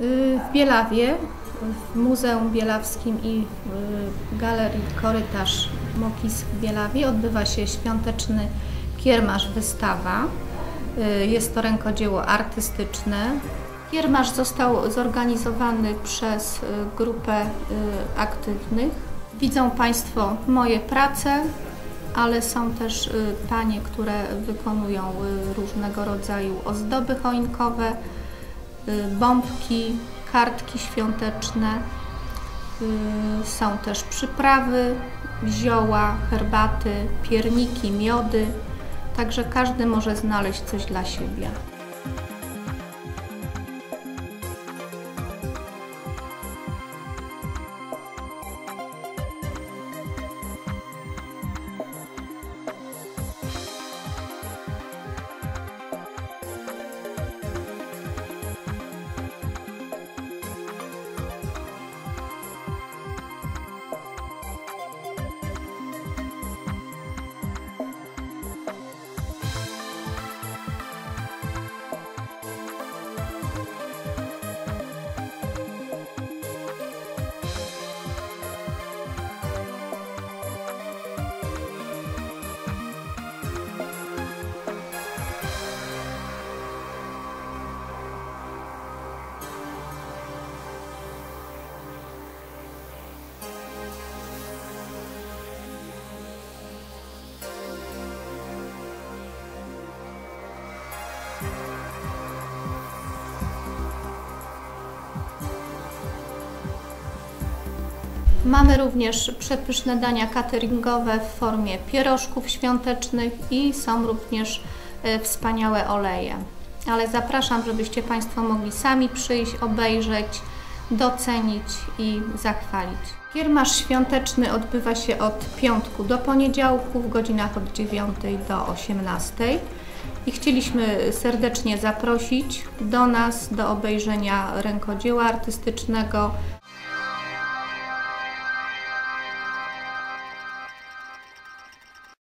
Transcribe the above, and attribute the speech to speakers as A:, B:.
A: Y, W Bielawie, w Muzeum Bielawskim i w Galerii Korytarz Mokis w Bielawie odbywa się świąteczny kiermasz wystawa. Y, Jest to rękodzieło artystyczne. Kiermasz został zorganizowany przez y, grupę y, aktywnych. Widzą Państwo moje prace, ale są też y, panie, które wykonują y, różnego rodzaju ozdoby choinkowe, y, bombki, kartki świąteczne. Y, Są też przyprawy, zioła, herbaty, pierniki, miody. Także każdy może znaleźć coś dla siebie. Mamy również przepyszne dania cateringowe w formie pierożków świątecznych i są również e, wspaniałe oleje. Ale zapraszam, żebyście Państwo mogli sami przyjść, obejrzeć, docenić i zachwalić. Kiermasz świąteczny odbywa się od piątku do poniedziałku w godzinach od 9 do 18 i chcieliśmy serdecznie zaprosić do nas do obejrzenia rękodzieła artystycznego.